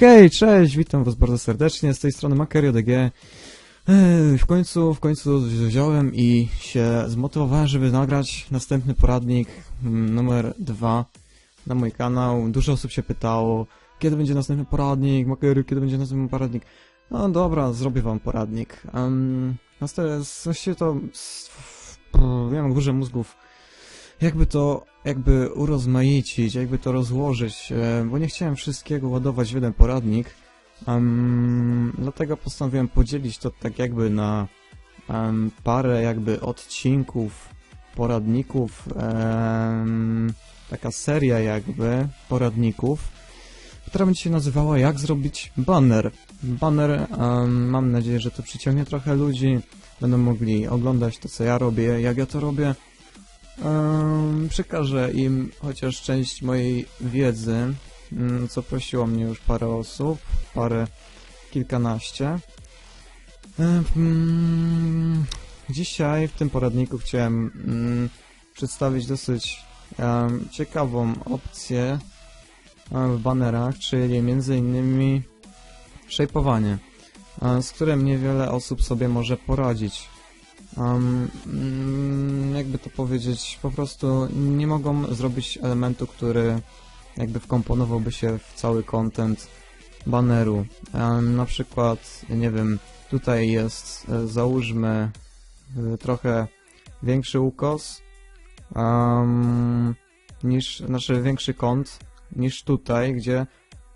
Hej, cześć, witam was bardzo serdecznie, z tej strony MakerioDG. W końcu, w końcu wziąłem i się zmotywowałem, żeby nagrać następny poradnik mm, numer dwa na mój kanał. Dużo osób się pytało, kiedy będzie następny poradnik, Makerio, kiedy będzie następny poradnik. No dobra, zrobię wam poradnik. Um, właściwie to mam górze mózgów jakby to jakby urozmaicić, jakby to rozłożyć, e, bo nie chciałem wszystkiego ładować w jeden poradnik. Em, dlatego postanowiłem podzielić to tak jakby na em, parę jakby odcinków, poradników, em, taka seria jakby poradników, która będzie się nazywała Jak zrobić banner. Banner, mam nadzieję, że to przyciągnie trochę ludzi, będą mogli oglądać to, co ja robię, jak ja to robię. Przekażę im chociaż część mojej wiedzy, mm, co prosiło mnie już parę osób, parę, kilkanaście. Mm, Dzisiaj w tym poradniku chciałem mm, przedstawić dosyć ciekawą opcję w banerach, czyli między innymi szejpowanie, e, z którym niewiele osób sobie może poradzić. Um, jakby to powiedzieć, po prostu nie mogą zrobić elementu, który jakby wkomponowałby się w cały content baneru. Um, na przykład, nie wiem, tutaj jest, e, załóżmy, e, trochę większy ukos um, niż, znaczy większy kąt niż tutaj, gdzie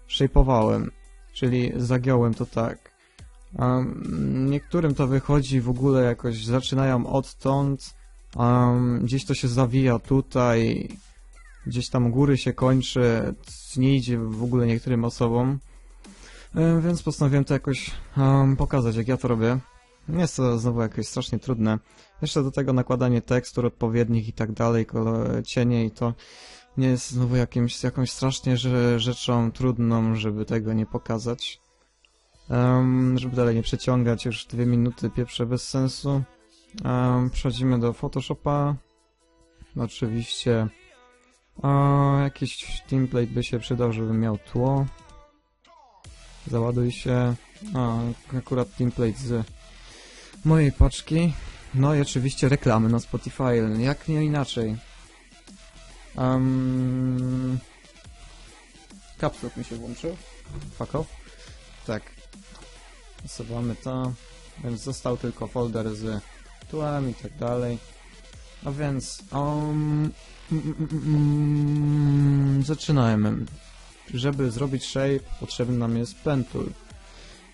shape'owałem, czyli zagiąłem to tak. Um, niektórym to wychodzi w ogóle jakoś, zaczynają odtąd, um, gdzieś to się zawija tutaj, gdzieś tam góry się kończy, nie idzie w ogóle niektórym osobom, E, więc postanowiłem to jakoś um, pokazać, jak ja to robię. Nie jest to znowu jakieś strasznie trudne. Jeszcze do tego nakładanie tekstur odpowiednich i tak dalej, cienie i to nie jest znowu jakimś, jakąś strasznie rzeczą trudną, żeby tego nie pokazać. Em, żeby dalej nie przeciągać, już dwie minuty pieprze bez sensu. Um, przechodzimy do Photoshopa. Oczywiście jakiś template by się przydał, żeby miał tło. Załaduj się. A, akurat template z mojej paczki. No i oczywiście reklamy na Spotify, jak nie inaczej. Um, mi się włączył. Fuck off. Tak. Usuwamy to. Więc został tylko folder z tłem i tak dalej. A więc um, mm, mm, mm, zaczynajmy. Żeby zrobić shape potrzebny nam jest pen tool,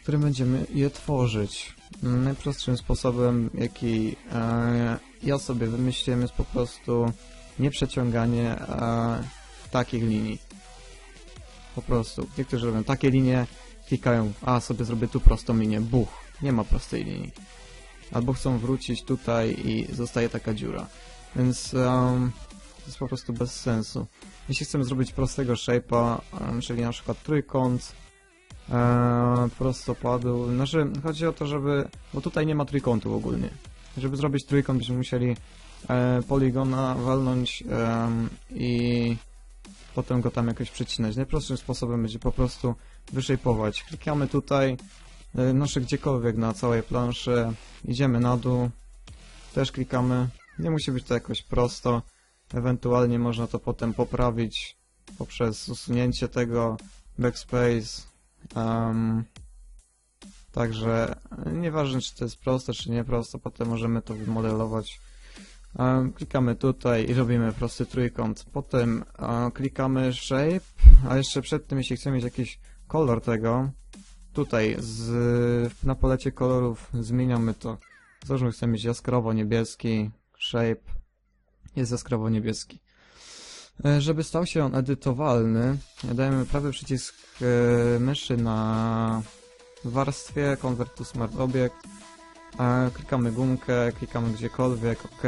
którym będziemy je tworzyć. Mm, Najprostszym sposobem, jaki e, ja sobie wymyśliłem jest po prostu nieprzeciąganie e, takich linii. Po prostu. Niektórzy robią takie linie, klikają, a sobie zrobię tu prostą linię, buch, nie ma prostej linii. Albo chcą wrócić tutaj i zostaje taka dziura. Więc um, to jest po prostu bez sensu. Jeśli chcemy zrobić prostego shape'a, um, czyli na przykład trójkąt, e, prostopadł, znaczy chodzi o to, żeby, bo tutaj nie ma trójkątu ogólnie. Żeby zrobić trójkąt byśmy musieli e, poligona walnąć em, i potem go tam jakoś przecinać. Najprostszym sposobem będzie po prostu wyszejpować. Klikamy tutaj, y, znaczy gdziekolwiek na całej planszy, idziemy na dół, też klikamy. Nie musi być to jakoś prosto, ewentualnie można to potem poprawić poprzez usunięcie tego backspace. Um, także nieważne czy to jest proste czy nie proste, potem możemy to wymodelować. Klikamy tutaj i robimy prosty trójkąt. Potem klikamy shape, a jeszcze przed tym, jeśli chcemy mieć jakiś kolor tego, tutaj z, na polecie kolorów zmieniamy to. Załóżmy, chcemy mieć jaskrawo niebieski, shape jest jaskrawo niebieski. E, Żeby stał się on edytowalny, dajemy prawy przycisk e, myszy na warstwie, convert to smart object, klikamy gumkę, klikamy gdziekolwiek, OK.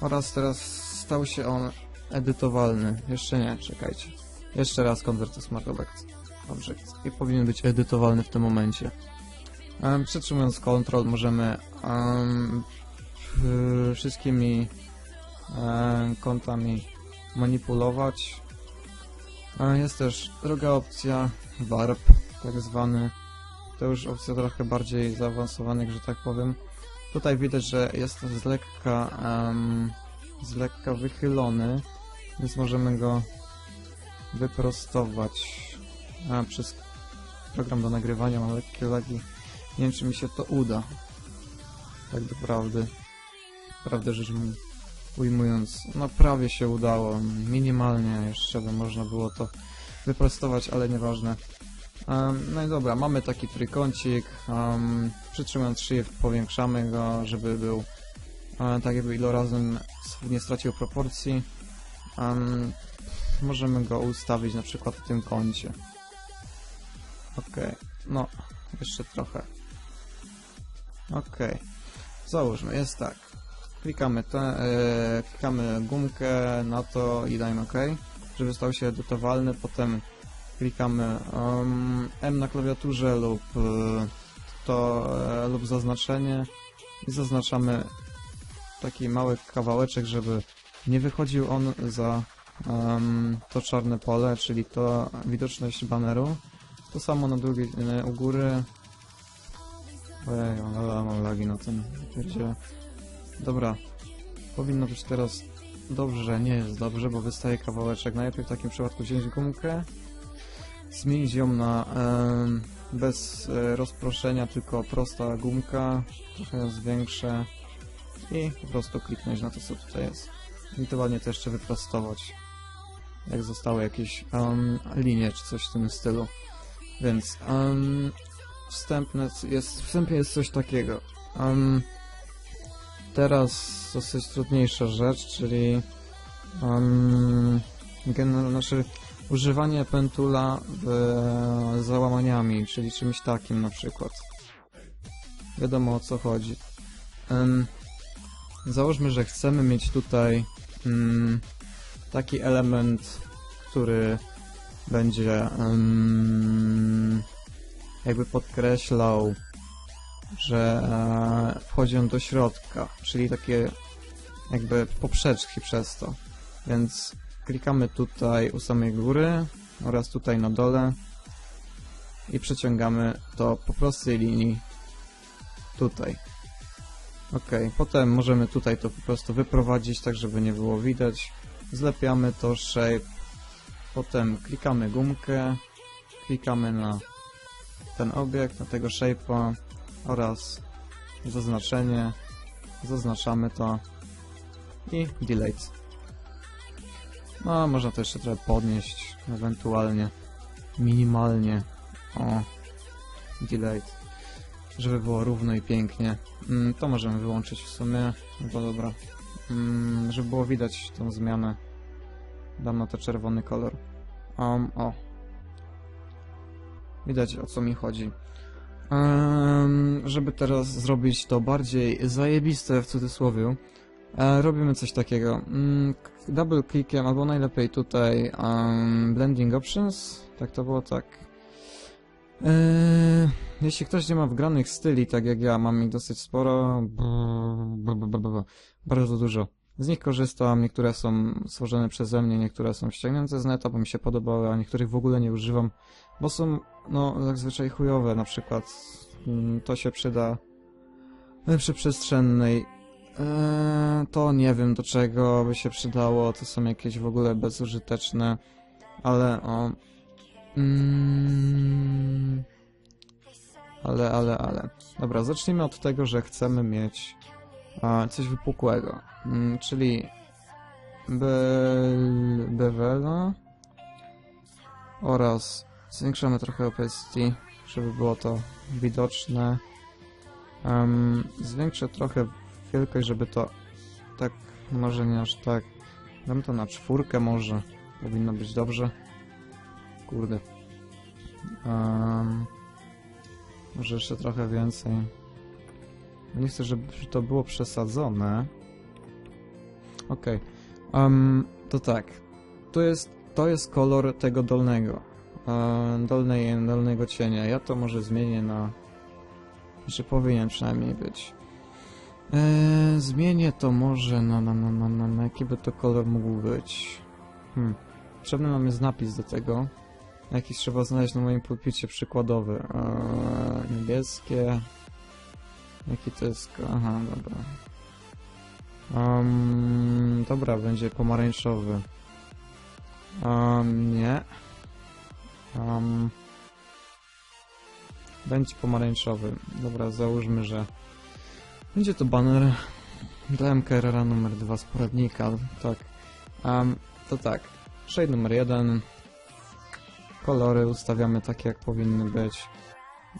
Oraz teraz stał się on edytowalny. Jeszcze nie, czekajcie. Jeszcze raz convert to smart object. object. I powinien być edytowalny w tym momencie. Um, przytrzymując Ctrl możemy um, wszystkimi em, kątami manipulować. A jest też druga opcja, warp, tak zwany. To już opcja trochę bardziej zaawansowanych, że tak powiem. Tutaj widać, że jest z lekka, em, z lekka wychylony, więc możemy go wyprostować. A, przez program do nagrywania mam lekkie lagi. Nie wiem, czy mi się to uda. Tak naprawdę. Prawdę rzecz mu- ujmując, no prawie się udało. Minimalnie jeszcze by można było to wyprostować, ale nieważne. Em, no i dobra, mamy taki trójkącik. Um, przytrzymując szyję powiększamy go, żeby był e, tak jakby ilorazem nie stracił proporcji. Em, możemy go ustawić na przykład w tym kącie. Okej, no, jeszcze trochę. Okej, załóżmy, jest tak. Klikamy, te, e, klikamy gumkę na to i dajmy OK, żeby stał się edytowalny. Potem klikamy M na klawiaturze lub e, to e, lub zaznaczenie i zaznaczamy taki mały kawałeczek, żeby nie wychodził on za to czarne pole, czyli to widoczność baneru. To samo na drugiej, u góry. Ojej, mam lagi na tym. Wiecie. Dobra. Powinno być teraz dobrze, nie jest dobrze, bo wystaje kawałeczek. Najlepiej w takim przypadku wziąć gumkę, zmienić ją na em, bez e, rozproszenia, tylko prosta gumka, trochę ją zwiększę i po prostu kliknąć na to, co tutaj jest. Ewentualnie to jeszcze wyprostować, jak zostały jakieś em, linie czy coś w tym stylu. Więc em, wstępne jest, wstępnie jest coś takiego. Em, teraz dosyć trudniejsza rzecz, czyli um, gen, znaczy używanie pentula w załamaniami, czyli czymś takim na przykład. Wiadomo o co chodzi. Em, załóżmy, że chcemy mieć tutaj mm, taki element, który będzie em, jakby podkreślał że e, wchodzi on do środka, czyli takie jakby poprzeczki przez to. Więc klikamy tutaj u samej góry oraz tutaj na dole i przeciągamy to po prostej linii tutaj. Ok, potem możemy tutaj to po prostu wyprowadzić, tak żeby nie było widać. Zlepiamy to shape, potem klikamy gumkę, klikamy na ten obiekt, na tego shape'a, oraz zaznaczenie, zaznaczamy to i delete. No, można to jeszcze trochę podnieść, ewentualnie minimalnie, o, delete, żeby było równo i pięknie. Mm, to możemy wyłączyć w sumie, to dobra, mm, żeby było widać tą zmianę, dam na to czerwony kolor. Um, o, widać o co mi chodzi. Em, żeby teraz zrobić to bardziej zajebiste w cudzysłowie, e, robimy coś takiego. Mm, double clickiem, albo najlepiej tutaj em, blending options, tak to było tak. E, jeśli ktoś nie ma wgranych styli, tak jak ja, mam ich dosyć sporo, bardzo dużo. Z nich korzystam, niektóre są stworzone przeze mnie, niektóre są ściągnięte z neta, bo mi się podobały, a niektórych w ogóle nie używam, bo są no, zazwyczaj chujowe, na przykład mm, to się przyda przy przestrzennej. Eee, to nie wiem do czego by się przydało, to są jakieś w ogóle bezużyteczne, ale o... Mm, ale, ale, ale. Dobra, zacznijmy od tego, że chcemy mieć a, coś wypukłego, mm, czyli be, bevela oraz Zwiększamy trochę opacity, żeby było to widoczne. Um, zwiększę trochę wielkość, żeby to tak, może nie aż tak. Dam to na czwórkę może. Powinno być dobrze. Kurde. Um, może jeszcze trochę więcej. Nie chcę, żeby to było przesadzone. Okej. Um, to tak. To jest, to jest kolor tego dolnego e, dolnej, dolnego cienia. Ja to może zmienię na... Znaczy powinien przynajmniej być. E, zmienię to może na, na, na, na, na, na jaki by to kolor mógł być. Hmm. potrzebny nam jest napis do tego. Jakiś trzeba znaleźć na moim pulpicie przykładowy. Eee, niebieskie. Jaki to jest... Aha, dobra. Um, dobra, będzie pomarańczowy. Um, nie. Um, będzie pomarańczowy. Dobra, załóżmy, że będzie to banner dla MKRR numer 2 z poradnika. Tak. Um, to tak. Shade numer 1. Kolory ustawiamy takie, jak powinny być.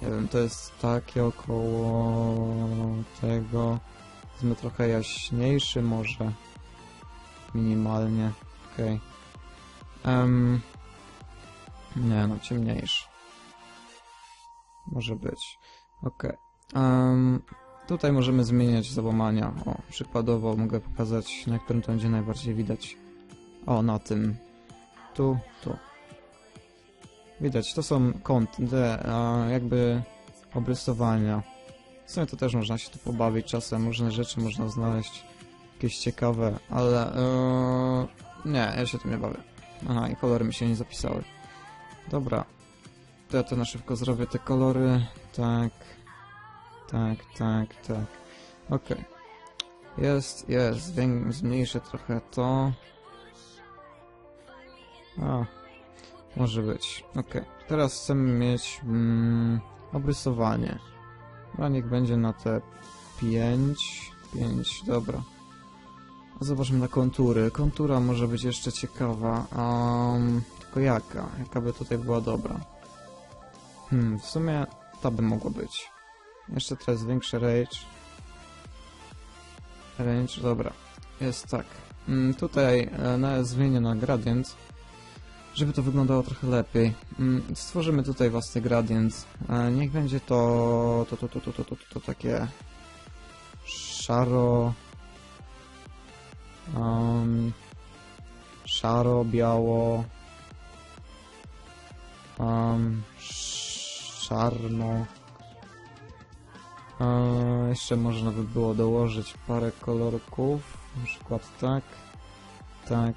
Nie wiem, to jest takie około tego. Wezmę trochę jaśniejszy może. Minimalnie. Okej. Em, nie no, ciemniejszy. Może być. Okej. Em, tutaj możemy zmieniać załamania. O, przykładowo mogę pokazać, na którym to będzie najbardziej widać. O, na tym. Tu, tu. Widać, to są kąty, a, jakby obrysowania. W sumie to też można się tu pobawić czasem, różne rzeczy można znaleźć, jakieś ciekawe, ale e, nie, ja się tym nie bawię. Aha, i kolory mi się nie zapisały. Dobra, to ja to na szybko zrobię, te kolory, tak, tak, tak, tak, okej. Jest, jest, zmniejszę trochę to. A, może być, okej. Teraz chcemy mieć mm, obrysowanie. Dobra, niech będzie na te 5. 5, dobra. Zobaczmy na kontury. Kontura może być jeszcze ciekawa. Um, tylko jaka? Jaka by tutaj była dobra? Hmm, w sumie ta by mogła być. Jeszcze teraz większy range. Range, dobra. Jest tak. Mm, tutaj e, zmienię na gradient, żeby to wyglądało trochę lepiej. Mm, stworzymy tutaj własny gradient. E, niech będzie to to, to, to, to, to, to, to takie szaro um, szaro, biało um, czarno e, jeszcze można by było dołożyć parę kolorków na przykład tak tak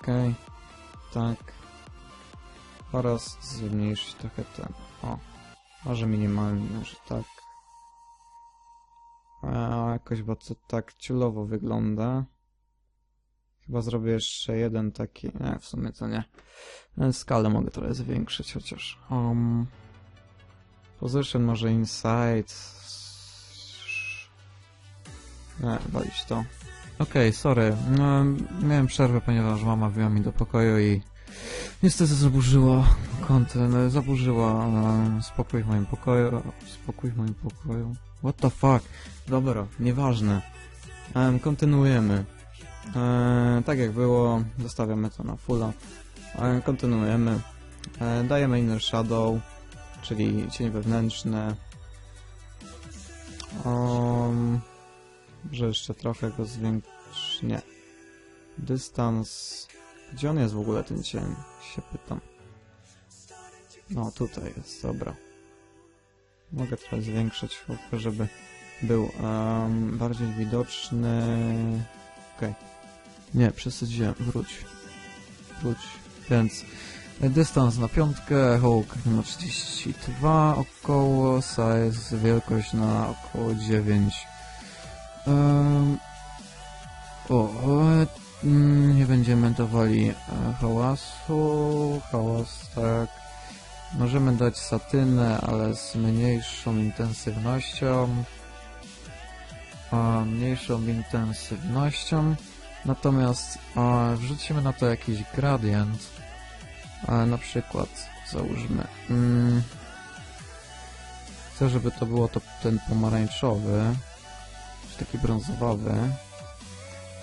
okej tak oraz zmniejszyć trochę ten o może minimalnie, może tak a jakoś to tak ciulowo wygląda. Chyba zrobię jeszcze jeden taki. Nie, w sumie to nie. Skalę mogę trochę zwiększyć chociaż. Um, position może inside. Nie, walić to. Okej, sorry. No, miałem przerwę, ponieważ mama wbiła mi do pokoju i niestety zaburzyła kąty, no, zaburzyła e, spokój w moim pokoju. Spokój w moim pokoju. What the fuck? Dobra, nieważne. Em, kontynuujemy. E, tak jak było, zostawiamy to na fulla. E, kontynuujemy. E, dajemy inner shadow, czyli cień wewnętrzny. Um, że jeszcze trochę go zwiększ... Nie. Dystans... Gdzie on jest w ogóle ten cień? Się pytam. No, tutaj jest, dobra. Mogę trochę zwiększyć, żeby był em, bardziej widoczny. Okej. Nie, przesadziłem. Wróć. Wróć. Więc dystans na piątkę, hołk na 32 około, size, wielkość na około 9. Em, o, mm, nie będziemy dawali e, hałasu, hałas tak. Możemy dać satynę, ale z mniejszą intensywnością. A, mniejszą intensywnością. Natomiast a, wrzucimy na to jakiś gradient. A, na przykład, załóżmy. Mm, chcę, żeby to było to ten pomarańczowy. Czy taki brązowawy.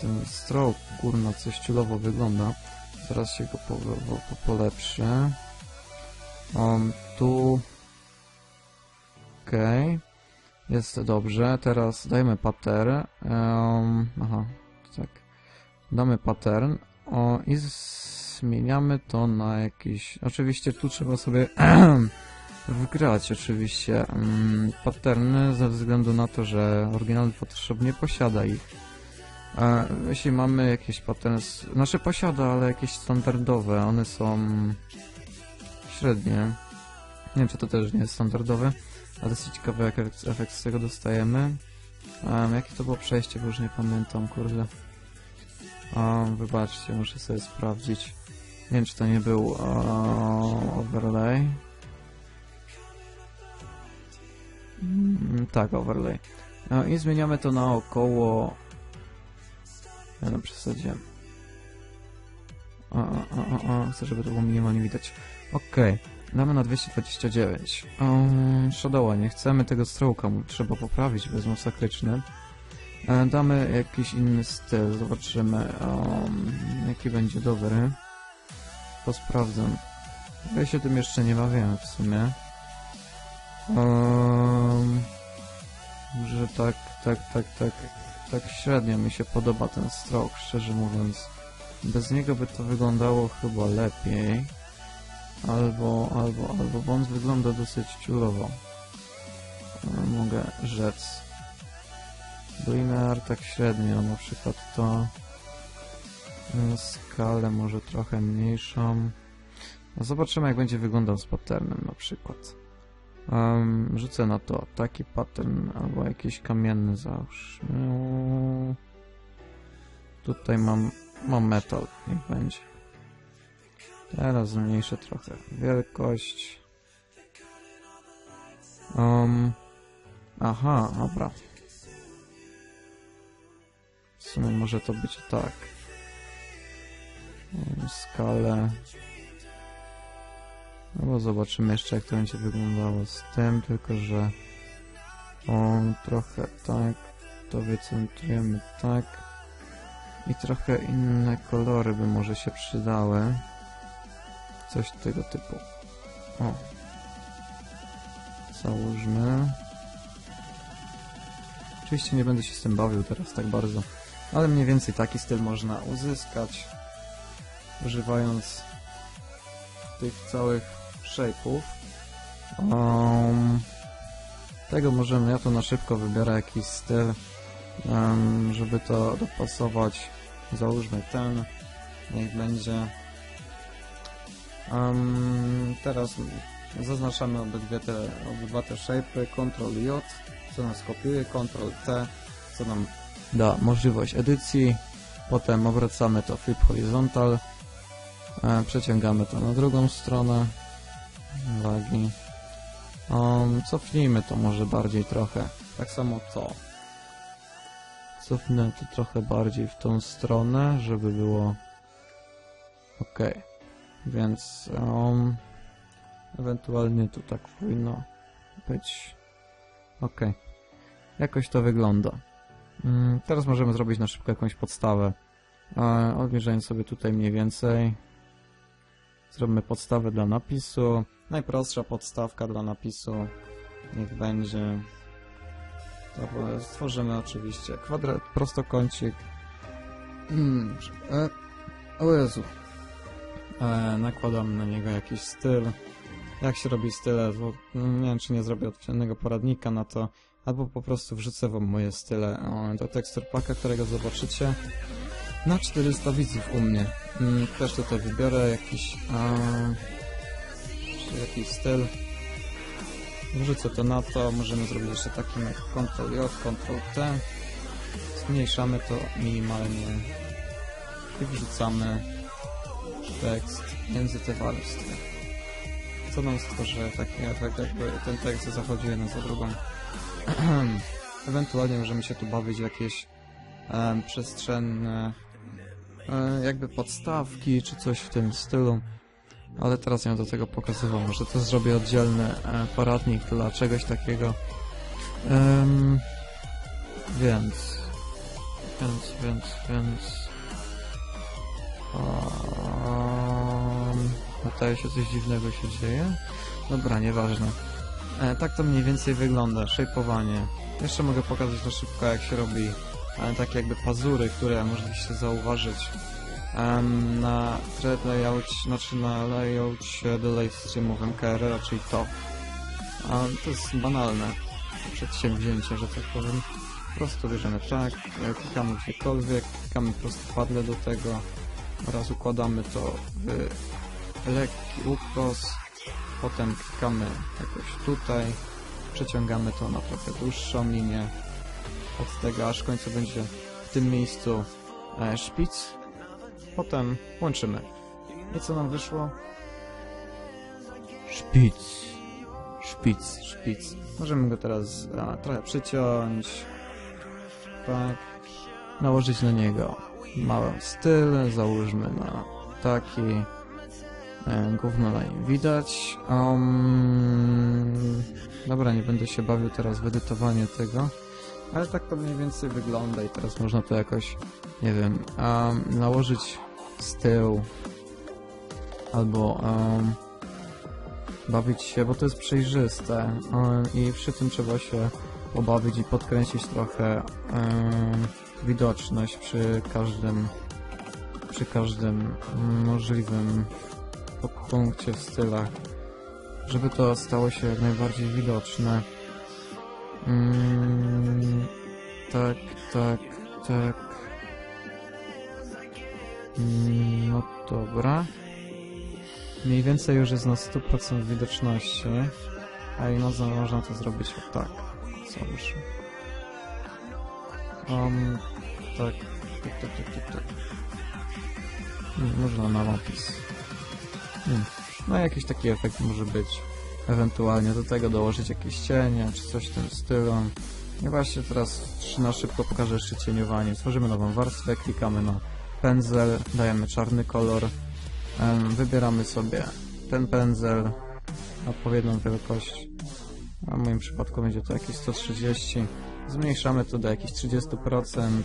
Ten stroke, kurna, coś ciulowo wygląda. Zaraz się go po, po, po, polepszy. Um, tu... Okej. Jest dobrze. Teraz dajmy pattern. Um, aha, tak. Damy pattern. O, i zmieniamy to na jakiś... Oczywiście tu trzeba sobie wgrać oczywiście um, patterny ze względu na to, że oryginalny Photoshop nie posiada ich. E, jeśli mamy jakieś pattern, znaczy posiada, ale jakieś standardowe, one są średnie. Nie wiem, czy to też nie jest standardowe, ale dosyć ciekawy efekt, efekt z tego dostajemy. Um, jakie to było przejście, bo już nie pamiętam, kurde. Um, wybaczcie, muszę sobie sprawdzić. Nie wiem, czy to nie był uh, overlay. Mm, tak, overlay. No i zmieniamy to na około... Ja na przesadzie. O, o, o, o, chcę, żeby to było minimalnie widać. Okej, damy na 229. Um, Shadowa, nie chcemy tego strołka, trzeba poprawić, bo jest masakryczny. E, damy jakiś inny styl, zobaczymy, um, jaki będzie dobry. To sprawdzę. Ja się tym jeszcze nie bawiłem w sumie. Um, że tak, tak, tak, tak, tak średnio mi się podoba ten stroke, szczerze mówiąc. Bez niego by to wyglądało chyba lepiej. Albo, albo, albo, bo on wygląda dosyć ciulowo. Mogę rzec. Linear tak średnio, na przykład to. E, Skalę może trochę mniejszą. No zobaczymy jak będzie wyglądał z patternem na przykład. Um, rzucę na to taki pattern albo jakiś kamienny załóżmy. Tutaj mam, mam metal, niech będzie. Teraz zmniejszę trochę wielkość. Um, aha, dobra. W sumie może to być tak. Skalę. No bo zobaczymy jeszcze jak to będzie wyglądało z tym, tylko że on trochę tak, to wycentrujemy tak i trochę inne kolory by może się przydały. Coś tego typu. O. Załóżmy. Oczywiście nie będę się z tym bawił teraz tak bardzo, ale mniej więcej taki styl można uzyskać używając tych całych shape'ów. Um, tego możemy, ja to na szybko wybiorę jakiś styl, um, żeby to dopasować. Załóżmy ten, niech będzie. Um, teraz zaznaczamy obydwie te, obydwa te shape'y, Ctrl J, co nas kopiuje, Ctrl T, co nam da możliwość edycji. Potem obracamy to flip horizontal, e, przeciągamy to na drugą stronę, uwagi. Um, cofnijmy to może bardziej trochę. Tak samo to. Cofnę to trochę bardziej w tą stronę, żeby było ok. Więc um, ewentualnie tu tak powinno być ok. Jakoś to wygląda. Mm, teraz możemy zrobić na szybko jakąś podstawę. E, odmierzając sobie tutaj mniej więcej. Zrobimy podstawę dla napisu. Najprostsza podstawka dla napisu. Niech będzie. To stworzymy oczywiście kwadrat, prostokącik. Mm, e, o Jezu. E, nakładam na niego jakiś styl. Jak się robi style? Bo nie wiem, czy nie zrobię oddzielnego poradnika na to. Albo po prostu wrzucę wam moje style do tekstur paka, którego zobaczycie na 400 widzów u mnie. Mm, Też tutaj wybiorę jakiś, czy jakiś styl. Wrzucę to na to. Możemy zrobić jeszcze takim jak Ctrl J, Ctrl T. Zmniejszamy to minimalnie i wrzucamy tekst między te warstwy. Co nam stworzy taki efekt, jakby ten tekst zachodził jeden za drugą. Ewentualnie możemy się tu bawić w jakieś em, przestrzenne jakby podstawki, czy coś w tym stylu. Ale teraz nie będę tego pokazywał. Może to zrobię oddzielny e, poradnik dla czegoś takiego. Em, więc, więc, więc, więc... Um, wydaje się coś dziwnego się dzieje. Dobra, nieważne. E, tak to mniej więcej wygląda, szejpowanie. Jeszcze mogę pokazać na szybko jak się robi e, takie jakby pazury, które mogliście zauważyć em, na thread layout, znaczy na layoutie do livestreamowym KR, czyli to. A, to jest banalne przedsięwzięcie, że tak powiem. Po prostu bierzemy e, klikamy gdziekolwiek, klikamy po prostu padle do tego oraz układamy to w lekki ukros, potem klikamy jakoś tutaj, przeciągamy to na trochę dłuższą linię od tego, aż w końcu będzie w tym miejscu e, szpic, potem łączymy. I co nam wyszło? Szpic. Szpic, szpic. Możemy go teraz a, trochę przyciąć. Tak. Nałożyć na niego mały styl. Załóżmy na taki. E, gówno na nim widać. Um, dobra, nie będę się bawił teraz w edytowanie tego. Ale tak to mniej więcej wygląda i teraz można to jakoś, nie wiem, um, nałożyć z tyłu albo um, bawić się, bo to jest przejrzyste um, i przy tym trzeba się pobawić i podkręcić trochę widoczność przy każdym przy każdym możliwym punkcie w stylach, żeby to stało się jak najbardziej widoczne. Mm, tak, tak, tak. Mm, no dobra. Mniej więcej już jest na 100% widoczności. A i można, można to zrobić o tak. Załóżmy. Um, tak, tak, tak, tak, tak, tak. Można na napis. Mm. No jakiś taki efekt może być. Ewentualnie do tego dołożyć jakieś cienie, czy coś w tym stylu. I właśnie teraz na szybko pokażę jeszcze cieniowanie. Tworzymy nową warstwę, klikamy na pędzel, dajemy czarny kolor, wybieramy sobie ten pędzel, odpowiednią wielkość, a w moim przypadku będzie to jakieś 130. Zmniejszamy to do jakichś 30%,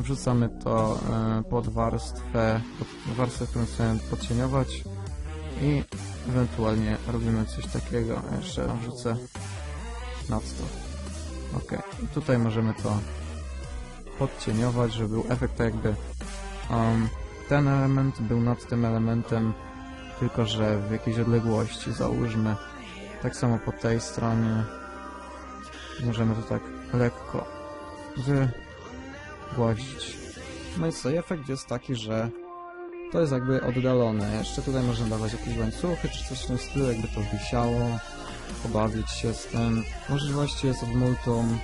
wrzucamy to e, pod warstwę, pod warstwę, którą chcemy podcieniować i ewentualnie robimy coś takiego. Jeszcze wrzucę nad to. Ok, i tutaj możemy to podcieniować, żeby był efekt tak jakby um, ten element był nad tym elementem, tylko że w jakiejś odległości, załóżmy. Tak samo po tej stronie możemy to tak lekko wygładzić. No i co, efekt jest taki, że to jest jakby oddalone. Jeszcze tutaj można dawać jakieś łańcuchy czy coś w tym stylu, jakby to wisiało, pobawić się z tym. Możliwości jest od multum.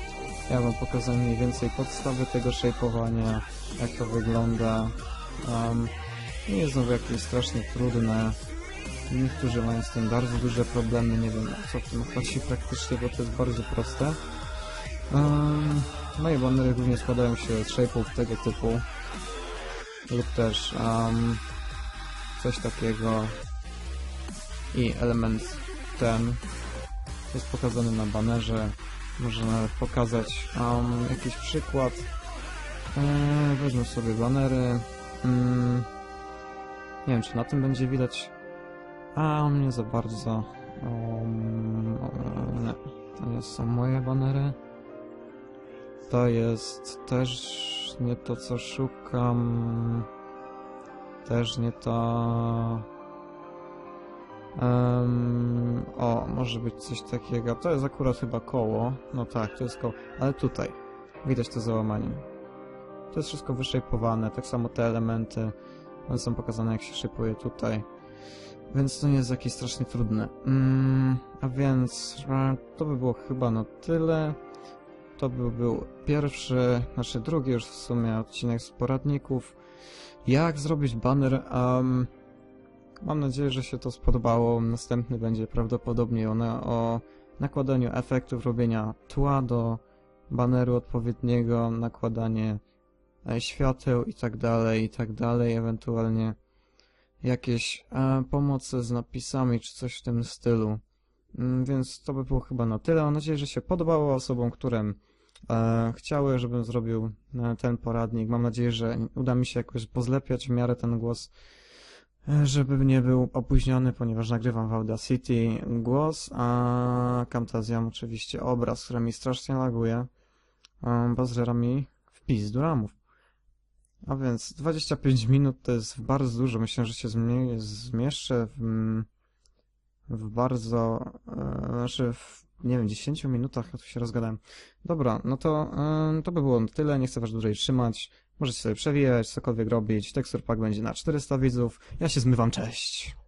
Ja wam pokazałem mniej więcej podstawy tego shape'owania, jak to wygląda. Um, nie jest znowu jakieś strasznie trudne. Niektórzy mają z tym bardzo duże problemy, nie wiem co w tym chodzi praktycznie, bo to jest bardzo proste. Um, moje banery głównie składają się z shape'ów tego typu lub też um, coś takiego i element ten jest pokazany na banerze można nawet pokazać um, jakiś przykład. Eee, weźmy sobie banery. Mm, nie wiem czy na tym będzie widać. A nie za bardzo. Um, nie, to nie są moje banery. To jest też nie to, co szukam. Też nie to. Em, o, może być coś takiego. To jest akurat chyba koło. No tak, to jest koło. Ale tutaj widać to załamanie. To jest wszystko wyszejpowane. Tak samo te elementy. One są pokazane, jak się szybuje tutaj. Więc to nie jest jakieś strasznie trudne. Mm, a więc to by było chyba na tyle. To by był pierwszy, znaczy drugi już w sumie odcinek z poradników. Jak zrobić banner? Um, mam nadzieję, że się to spodobało. Następny będzie prawdopodobnie one o nakładaniu efektów, robienia tła do baneru odpowiedniego, nakładanie e, świateł i tak dalej, i tak dalej, ewentualnie jakieś e, pomocy z napisami czy coś w tym stylu. Mm, Więc to by było chyba na tyle. Mam nadzieję, że się podobało osobom, którym e, chciały, żebym zrobił e, ten poradnik. Mam nadzieję, że uda mi się jakoś pozlepiać w miarę ten głos, e, żeby nie był opóźniony, ponieważ nagrywam w Audacity głos, a Camtasiam oczywiście obraz, który mi strasznie laguje, bo zżera mi wpis do ramów. A więc 25 minut to jest bardzo dużo. Myślę, że się zmie zmieszczę w, w bardzo, e, znaczy w nie wiem, 10 minutach, ja tu się rozgadałem. Dobra, no to, to by było tyle, nie chcę was dłużej trzymać. Możecie sobie przewijać, cokolwiek robić. Tekstur pack będzie na 400 widzów. Ja się zmywam, cześć!